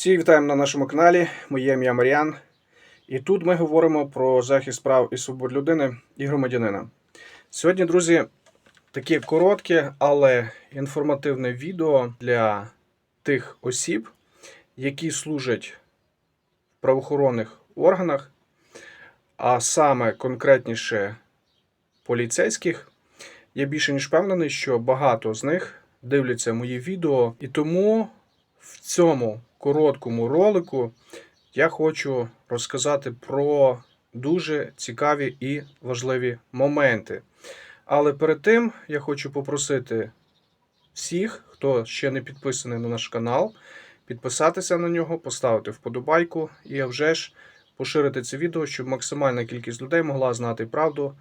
Всі вітаємо на нашому каналі. Моє ім'я Мар'ян. І тут ми говоримо про захист прав і свобод людини і громадянина. Сьогодні, друзі, таке коротке, але інформативне відео для тих осіб, які служать в правоохоронних органах, а саме конкретніше поліцейських. Я більше ніж впевнений, що багато з них дивляться мої відео, і тому в цьому короткому ролику я хочу розказати про дуже цікаві і важливі моменти. Але перед тим я хочу попросити всіх, хто ще не підписаний на наш канал, підписатися на нього, поставити вподобайку і а вже ж поширити це відео, щоб максимальна кількість людей могла знати правду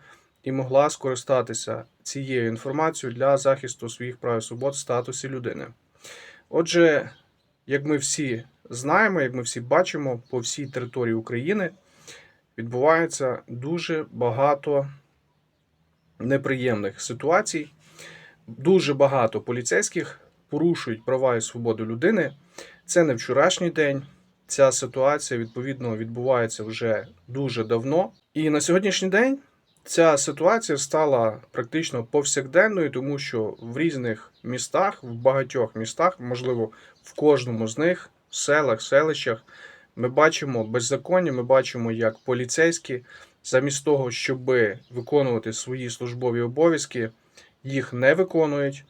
і могла скористатися цією інформацією для захисту своїх прав і свобод в статусі людини. Отже, як ми всі знаємо, як ми всі бачимо, по всій території України відбувається дуже багато неприємних ситуацій. Дуже багато поліцейських порушують права і свободу людини. Це не вчорашній день. Ця ситуація відповідно відбувається вже дуже давно. І на сьогоднішній день ця ситуація стала практично повсякденною, тому що в різних містах, в багатьох містах, можливо, в кожному з них, в селах, селищах, ми бачимо беззаконня, ми бачимо, як поліцейські, замість того, щоб виконувати свої службові обов'язки, їх не виконують,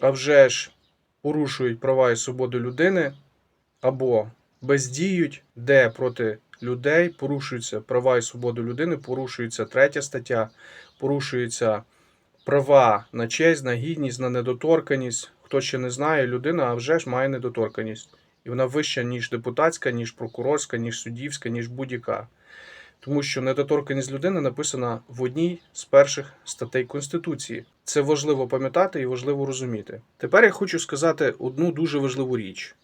а вже ж порушують права і свободу людини або бездіють, де проти людей порушуються права і свободу людини, порушується третя стаття, порушуються права на честь, на гідність, на недоторканість. Хто ще не знає, людина а вже ж має недоторканість. І вона вища, ніж депутатська, ніж прокурорська, ніж суддівська, ніж будь-яка. Тому що недоторканість людини написана в одній з перших статей Конституції. Це важливо пам'ятати і важливо розуміти. Тепер я хочу сказати одну дуже важливу річ.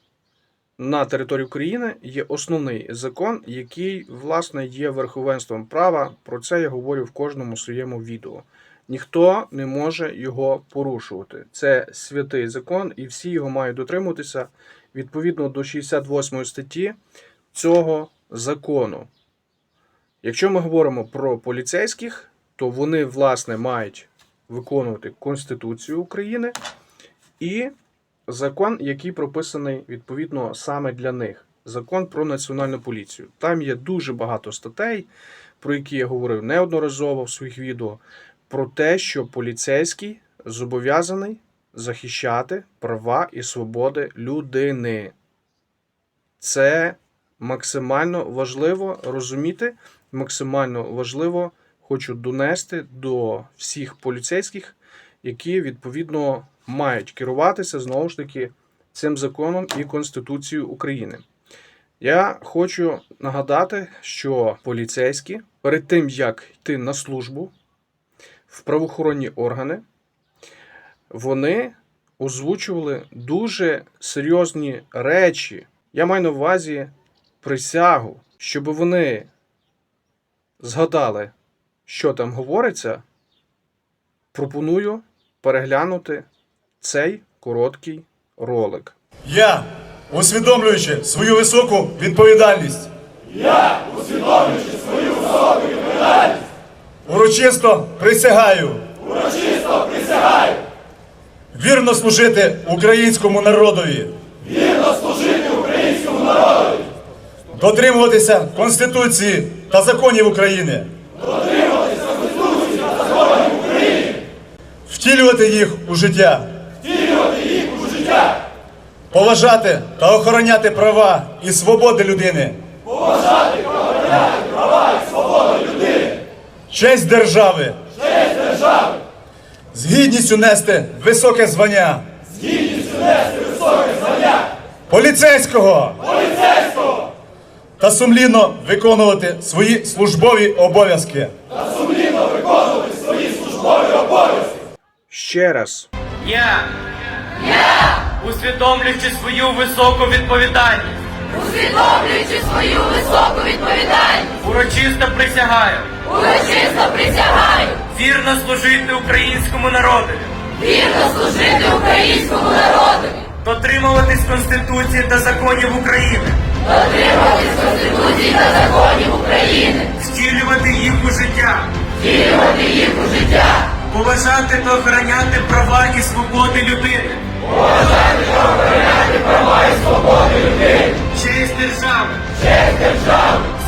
На території України є основний закон, який, власне, є верховенством права. Про це я говорю в кожному своєму відео. Ніхто не може його порушувати. Це святий закон, і всі його мають дотримуватися відповідно до 68 статті цього закону. Якщо ми говоримо про поліцейських, то вони, власне, мають виконувати Конституцію України і закон, який прописаний відповідно саме для них. Закон про національну поліцію. Там є дуже багато статей, про які я говорив неодноразово в своїх відео, про те, що поліцейський зобов'язаний захищати права і свободи людини. Це максимально важливо розуміти, максимально важливо хочу донести до всіх поліцейських, які відповідно мають керуватися знову ж таки цим законом і Конституцією України. Я хочу нагадати, що поліцейські перед тим, як йти на службу в правоохоронні органи, вони озвучували дуже серйозні речі. Я маю на увазі присягу, щоб вони згадали, що там говориться. Пропоную переглянути цей короткий ролик. Я, усвідомлюючи свою високу відповідальність, Я, усвідомлюючи свою високу відповідальність, урочисто присягаю. Урочисто присягаю. Вірно служити українському народові, вірно служити українському народові, дотримуватися Конституції та законів України, дотримуватися Конституції та законів України, втілювати їх у життя, поважати та охороняти права і свободи людини, поважати, охороняти права і свободи людини, честь держави, честь держави, з гідністю нести високе звання з гідністю нести високе звання поліцейського поліцейського та сумлінно виконувати свої службові обов'язки. та сумлінно виконувати свої службові обов'язки. Ще раз. Я. Я. Усвідомлюючи свою високу відповідальність, Усвідомлюючи свою високу відповідальність, урочисто присягаю. Урочисто присягаю. Вірно служити українському народу, вірно служити українському народові, дотримуватись Конституції та законів України, дотримуватись Конституції та законів України, втілювати їх у життя, втілювати їх у життя, поважати та охороняти права і свободи людини, Поважати охороняти права і свободи людей. честь держави, Честь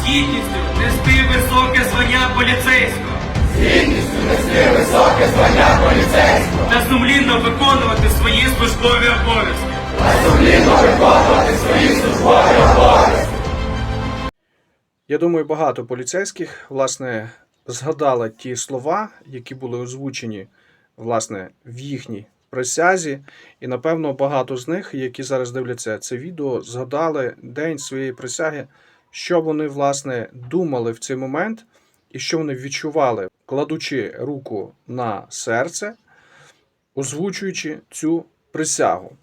з гідністю нести високе звання поліцейського, Згідністю нести високе звання поліцейського. Не сумлінно виконувати свої службові обов'язки. та сумлінно виконувати свої службові обов'язки. Я думаю, багато поліцейських власне згадали ті слова, які були озвучені власне в їхній присязі, і напевно багато з них, які зараз дивляться це відео, згадали день своєї присяги, що вони власне думали в цей момент, і що вони відчували, кладучи руку на серце, озвучуючи цю присягу.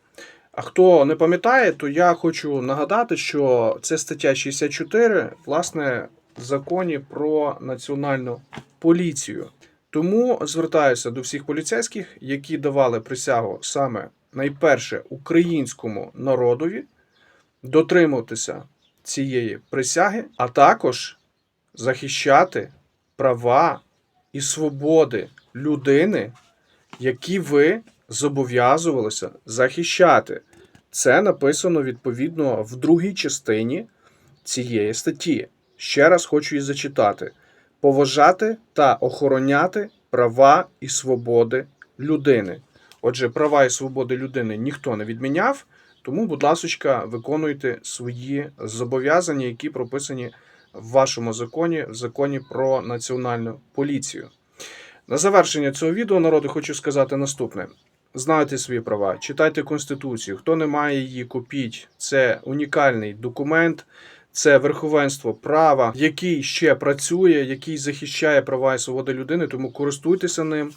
А хто не пам'ятає, то я хочу нагадати, що це стаття 64, власне, законі про національну поліцію. Тому звертаюся до всіх поліцейських, які давали присягу саме найперше українському народові, дотримуватися цієї присяги, а також захищати права і свободи людини, які ви зобов'язувалися захищати. Це написано відповідно в другій частині цієї статті. Ще раз хочу її зачитати: поважати та охороняти права і свободи людини. Отже, права і свободи людини ніхто не відміняв, тому, будь ласка, виконуйте свої зобов'язання, які прописані в вашому законі, в законі про національну поліцію. На завершення цього відео народу хочу сказати наступне: знайте свої права, читайте конституцію. Хто не має її, купіть. Це унікальний документ, це верховенство права, який ще працює, який захищає права і свободи людини. Тому користуйтеся ним.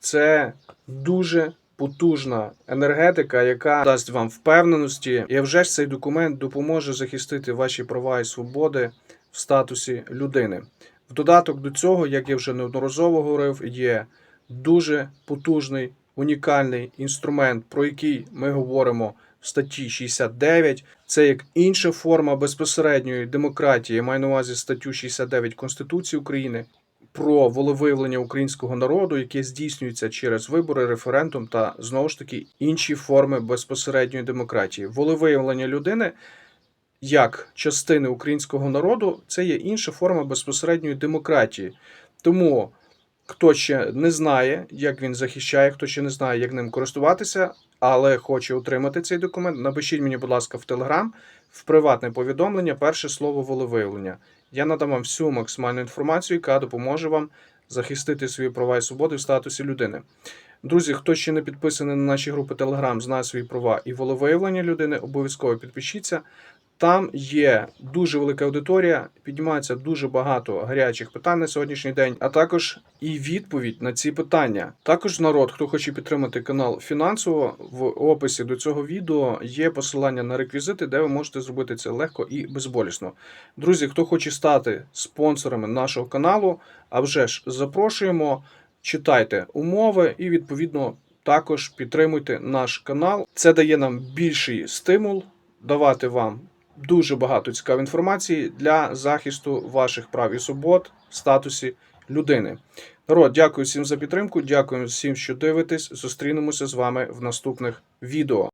Це дуже потужна енергетика, яка дасть вам впевненості. І вже ж цей документ допоможе захистити ваші права і свободи в статусі людини. В додаток до цього, як я вже неодноразово говорив, є дуже потужний унікальний інструмент, про який ми говоримо статті 69. Це як інша форма безпосередньої демократії. Я маю на увазі статтю 69 Конституції України про волевиявлення українського народу, яке здійснюється через вибори, референдум та знову ж таки інші форми безпосередньої демократії. Волевиявлення людини як частини українського народу це є інша форма безпосередньої демократії. Тому хто ще не знає, як він захищає, хто ще не знає, як ним користуватися, але хоче отримати цей документ, напишіть мені, будь ласка, в Телеграм в приватне повідомлення, перше слово волевиявлення. Я надам вам всю максимальну інформацію, яка допоможе вам захистити свої права і свободи в статусі людини. Друзі, хто ще не підписаний на наші групи Telegram, знає свої права і волевиявлення людини, обов'язково підпишіться. Там є дуже велика аудиторія, піднімається дуже багато гарячих питань на сьогоднішній день, а також і відповідь на ці питання. Також народ, хто хоче підтримати канал фінансово, в описі до цього відео є посилання на реквізити, де ви можете зробити це легко і безболісно. Друзі, хто хоче стати спонсорами нашого каналу, а вже ж запрошуємо, читайте умови і відповідно також підтримуйте наш канал. Це дає нам більший стимул давати вам дуже багато цікавої інформації для захисту ваших прав і свобод в статусі людини. Народ, дякую всім за підтримку. Дякую всім, що дивитесь. Зустрінемося з вами в наступних відео.